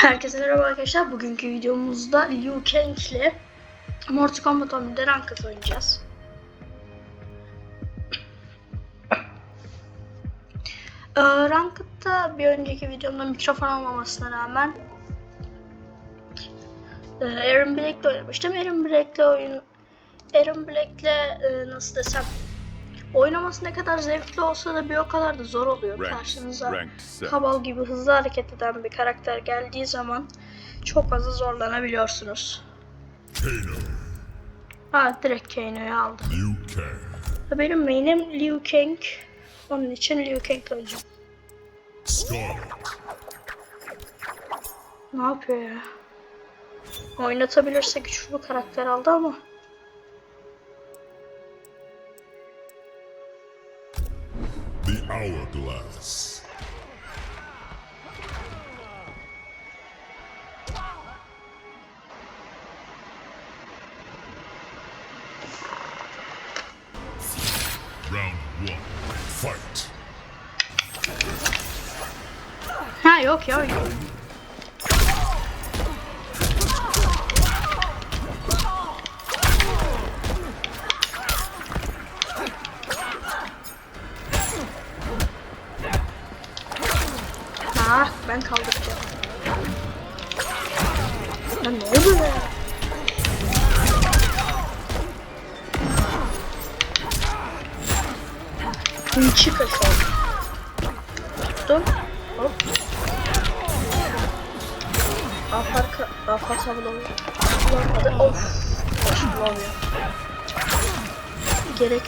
Herkese merhaba arkadaşlar. Bugünkü videomuzda Liu Kang ile Mortal Kombat 11'de Ranked oynayacağız. Ee, Ranked'da bir önceki videomda mikrofon olmamasına rağmen e, Aaron Black'le oynamıştım. Aaron Black'le oyun Aaron Black'le e, nasıl desem oynaması ne kadar zevkli olsa da bir o kadar da zor oluyor. Karşınıza. Kabal gibi hızlı hareket eden bir karakter geldiği zaman çok fazla zorlanabiliyorsunuz. Kano, Ha direkt Kano'yu aldım. Liu Kang, Benim main'im Liu Kang. Onun için Liu Kang. Scarlet, Ne yapıyor ya? Oynatabilirse güçlü bir karakter aldı ama. Hourglass,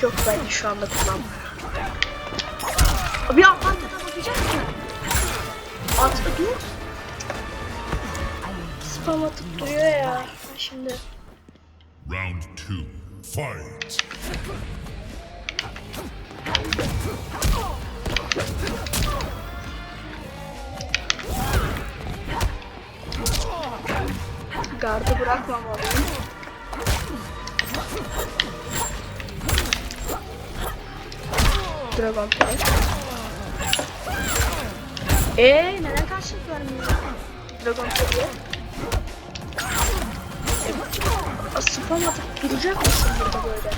Gerek yok bence şu anda kullanmaya. Abi atlan da bakacak mı? At dur. Spam atıp duruyor ya. Şimdi Round two, fight. gardı bırakmamalıyım. Dragon Play. Eee neden karşılık vermiyor? Dragon Play'e. E, spam atıp duracak mısın burada böyle?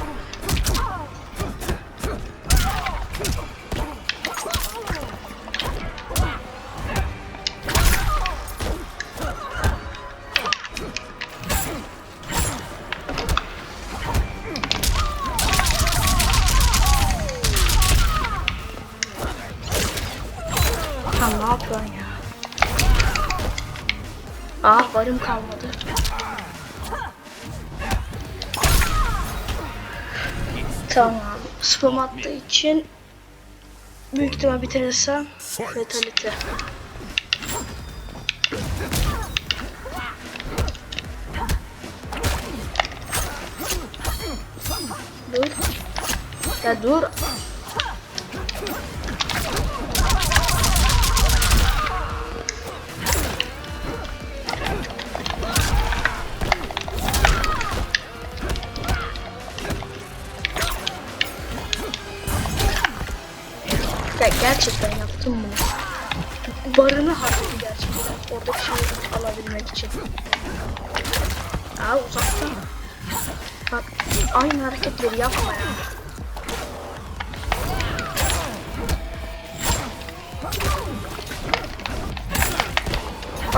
Ah varım kalmadı. Tamam. Spam attığı için büyük ihtimal bitirirsem fatalite. Dur. Ya dur. Ya gerçekten yaptım bunu. Barını harcadı gerçekten. Oradaki şeyi alabilmek için. Aa uzaktan. Bak aynı hareketleri yapma ya.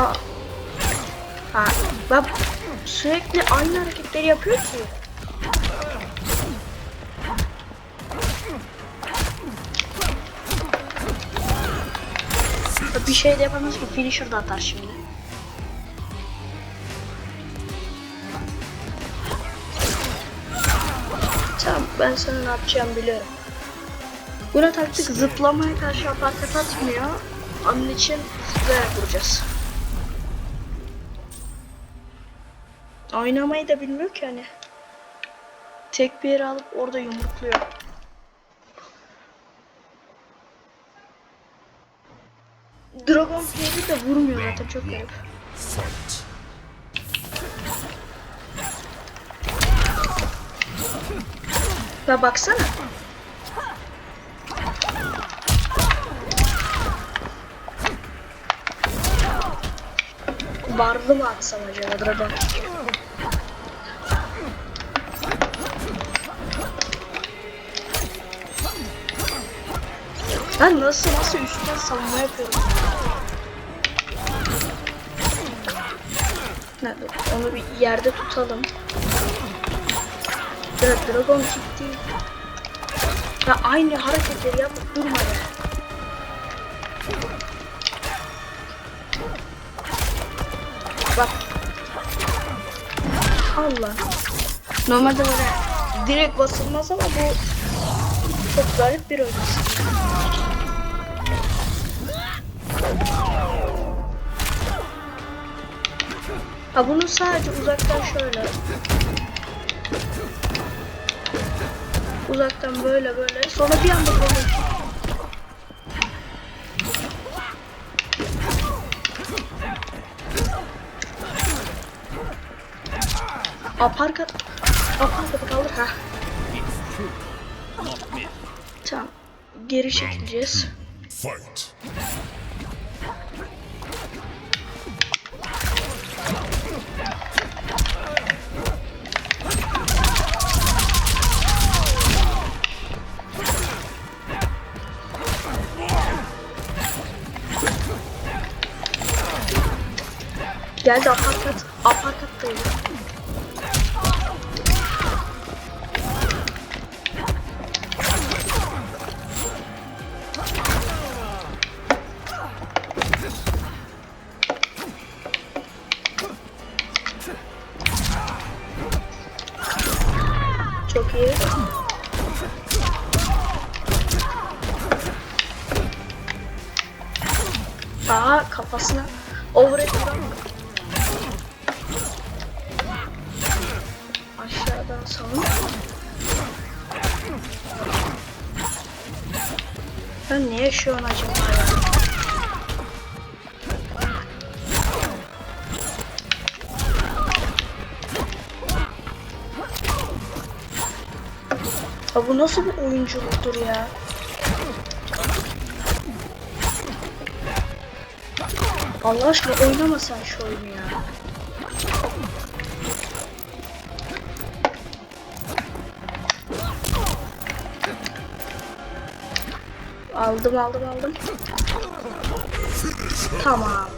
Aa. Ha, bak sürekli aynı hareketleri yapıyor ki. Bir şey de ki finisher da atar şimdi. Tamam ben sana ne yapacağımı biliyorum. Buna taktik zıplamaya karşı aparkat atmıyor. Onun için zıplayarak vuracağız. Oynamayı da bilmiyor ki hani. Tek bir yere alıp orada yumrukluyor. Dragon Play'de de vurmuyor zaten çok garip. Ya baksana. Barlı mı atsam acaba Dragon? Ben nasıl nasıl üstten savunma yapıyorum? Onu bir yerde tutalım. Evet, Dragon değil. Ya aynı hareketleri yapıp durma ya. Bak. Allah. Normalde böyle direkt basılmaz ama bu çok garip bir oyun. Ha bunu sadece uzaktan şöyle. Uzaktan böyle böyle. Sonra bir anda böyle. Aparkat. Aparkat kaldır ha. Tamam. Geri çekileceğiz. Fight. Geldi aparkat. Aparkat değil. Çok iyi. Aa kafasına overhead Aşağıdan savun. Ben niye şu an acaba ya? Ya bu nasıl bir oyunculuktur ya? Allah aşkına oynama sen şu oyunu ya. Aldım aldım aldım. Tamam.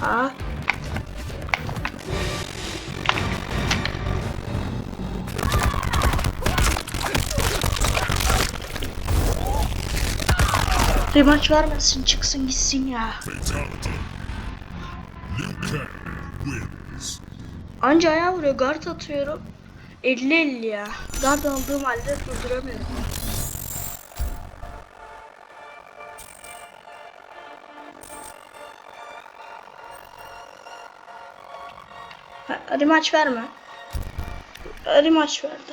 Ha. Rematch vermesin çıksın gitsin ya. Anca ayağa vuruyor guard atıyorum. 50-50 ya. Guard aldığım halde durduramıyorum. Ha, Hadi maç verme. Hadi maç verdi.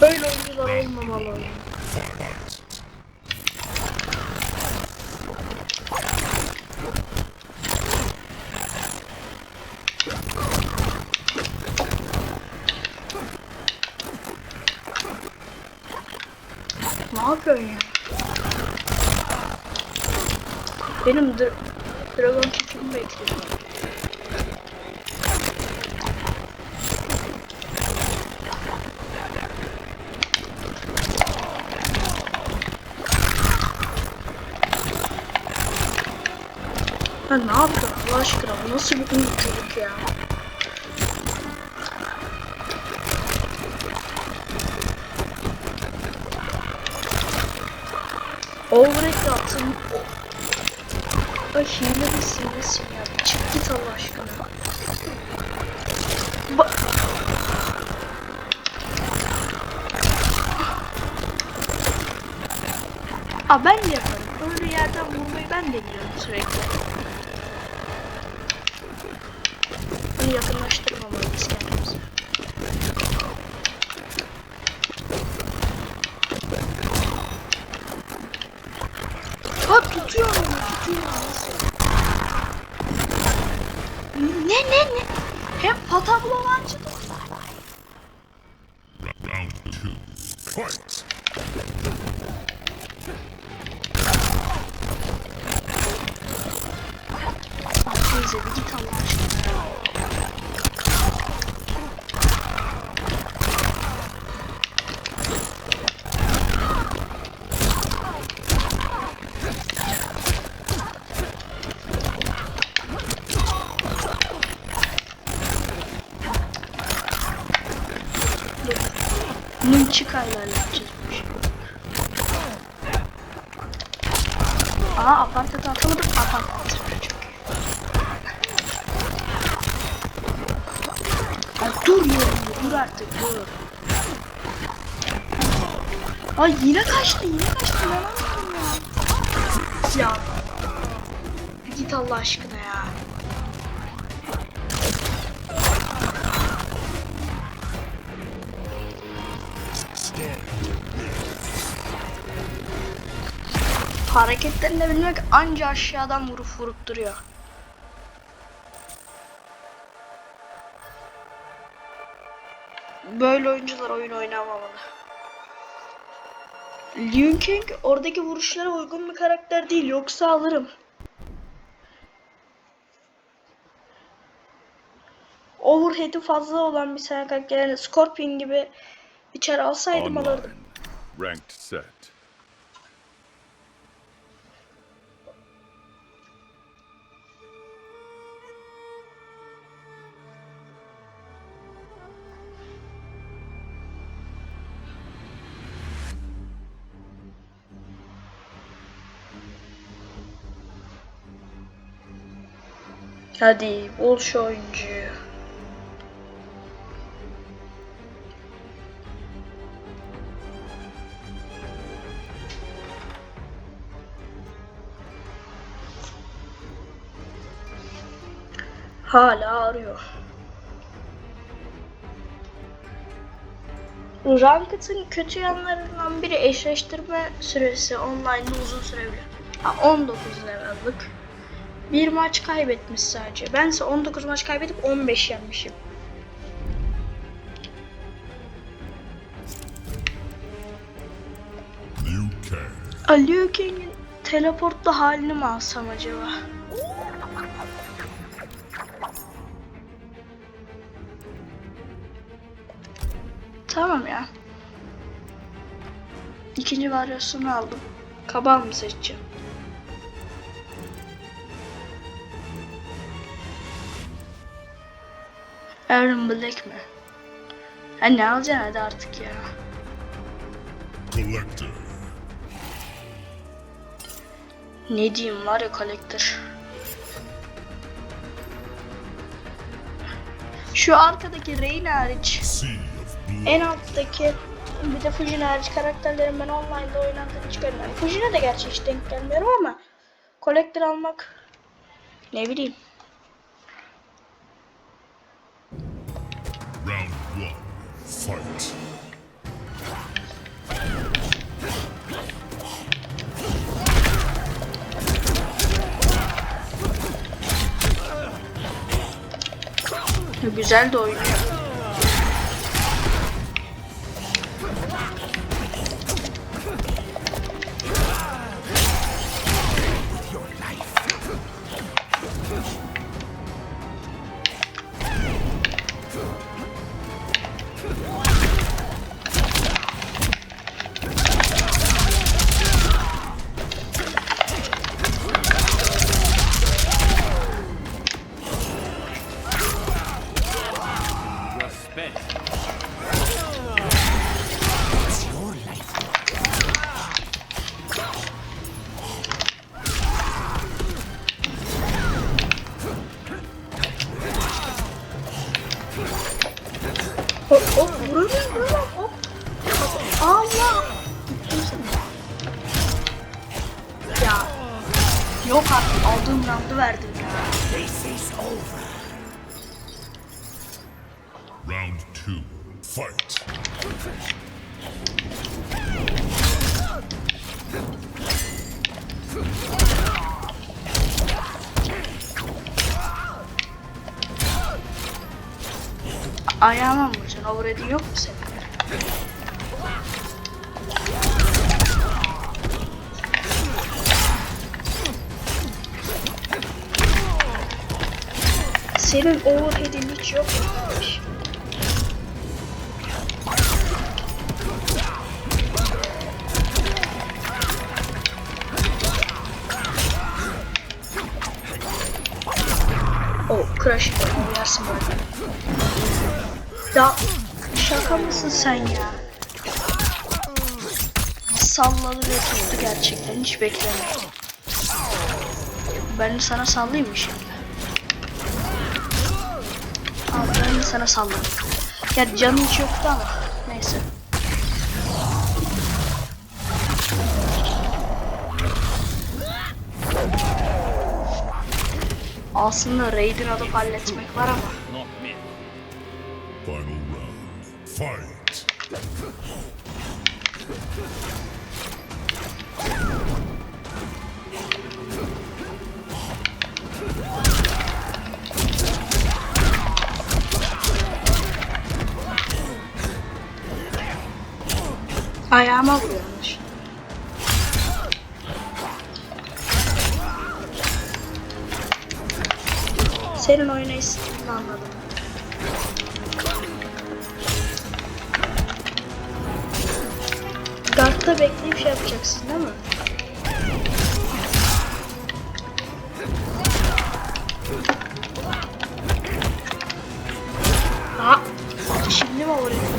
Böyle oyuncular olmamalı oyun. Ne yapıyorsun ya? Benim dra Dragon Kick'imi bekliyorum. Ha ne yapıyorsun Allah aşkına bu nasıl bir uyuculuk ya? Ay hile misin nesin ya? Çık git Allah aşkına. Ba Aa ben de yaparım. Öyle yerden vurmayı ben deniyorum sürekli. Bunu yakınlaştırmamalıyız kendimize. Ha tutuyor Ne ne ne? Hem Pataglovancı Round two. Fight. Teyze bir git Allah aşkına. Yapacağız bu işi. Aa apartata atamadık apartata. Ay dur ya dur artık dur. Ay yine kaçtı yine kaçtı inanamıyorum ya. Ya. Git Allah aşkına Hareketlerini de bilmek anca aşağıdan vurup vurup duruyor. Böyle oyuncular oyun oynamamalı. Liu Kang oradaki vuruşlara uygun bir karakter değil yoksa alırım. Overhead'i fazla olan bir karakter yani Scorpion gibi içeri alsaydım alırdım. Online. Ranked set. Hadi bul şu oyuncuyu. Hala arıyor. Ranked'ın kötü yanlarından biri eşleştirme süresi online'da uzun sürebiliyor. Ha, 19 level'lık. Bir maç kaybetmiş sadece. Bense 19 maç kaybedip 15 yenmişim. Liu Kang'in teleportlu halini mi alsam acaba? Tamam ya. İkinci varyasyonu aldım. Kabal mı seçeceğim? Aaron Black mi? Ha ne alacaksın hadi artık ya. Collector. Ne diyeyim var ya collector. Şu arkadaki Rain hariç, en alttaki bir de Fujin hariç karakterlerin ben online'da oynandığını hiç görmedim. Fujin'e de gerçi hiç denk gelmiyorum ama collector almak ne bileyim. Fight. Güzel de oynuyor. Yok artık aldığım roundu verdim ya. Round two. Fight. Ayağıma mı vuracaksın? Overhead'in yok mu senin? Senin overhead'in hiç yok mu kardeş? O crash uyarsın böyle. Ya şaka mısın sen ya? Salladı ve tuttu gerçekten hiç beklemiyordum. Ben sana sallayayım mı şimdi? Sana salladım. Ya canı hiç yoktu ama neyse. Aslında raid'in alıp halletmek var ama. Final round. Fight. Ayağıma vuruyor yanlış. Senin oynayış stilini anladım. Guard'da bekleyip şey yapacaksın değil mi? Aa, şimdi mi oraya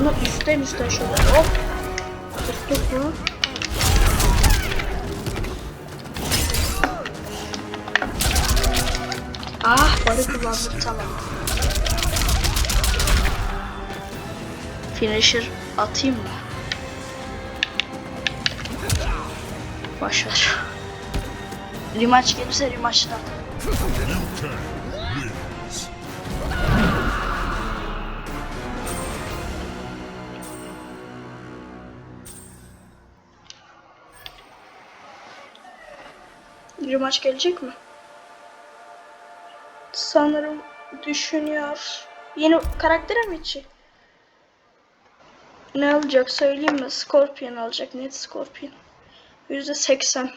Bunu üstten üstten hop. Tuttuk mu? Ah barı kullandık tamam. Finisher atayım mı? Başlar. Rematch gelirse rematch'tan. Rematch gelecek mi? Sanırım düşünüyor. Yeni karaktere mi içi? Ne alacak söyleyeyim mi? Scorpion alacak. Net Scorpion. %80.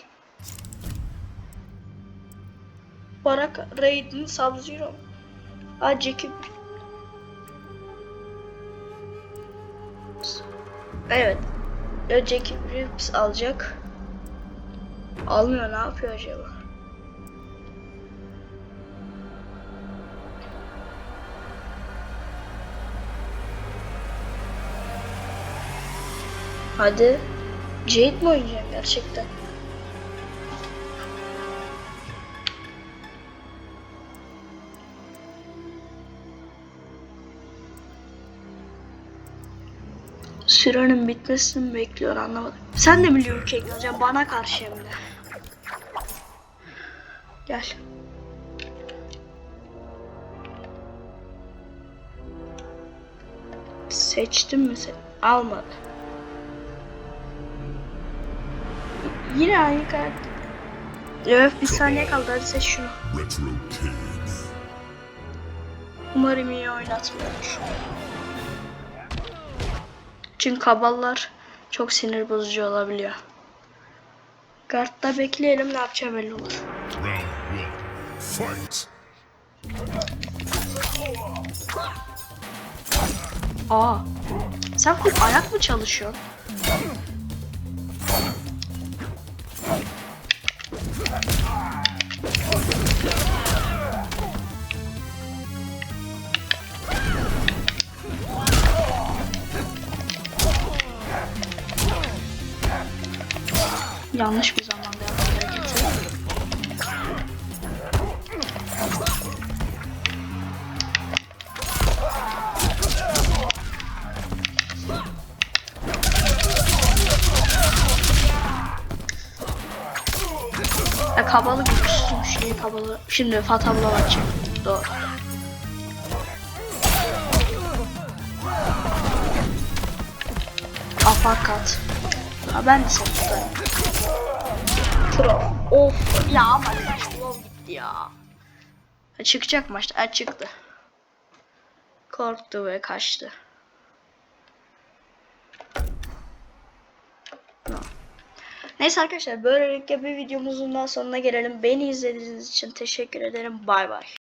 Barak Raiden Sub-Zero. Aa Jackie. Evet. Jackie Rips alacak. Almıyor ne yapıyor acaba? Hadi. Jade mi oynayacağım gerçekten? Sürenin bitmesini bekliyor anlamadım. Sen de mi Liu Kang? Bana karşı hem de. Gel. Seçtim mi sen? Almadı. Yine aynı karakter. Evet bir saniye kaldı hadi seç şunu. Umarım iyi oynatmıyordur. Çünkü kaballar çok sinir bozucu olabiliyor. Guard'da bekleyelim ne yapacağı belli olur. Aa. Sen full ayak mı çalışıyorsun? Yanlış bir zamanda yaptım hareketi. Ya kabalı güçsüzmüş şey kabalı. Şimdi Fatabla bakacağım. Doğru. Afakat. Ha ben de seni tutarım. Pro. Of ya ama kaç gitti ya. Çıkacak maçta. Ha, çıktı. Korktu ve kaçtı. Neyse arkadaşlar böylelikle bir videomuzun daha sonuna gelelim. Beni izlediğiniz için teşekkür ederim. Bay bay.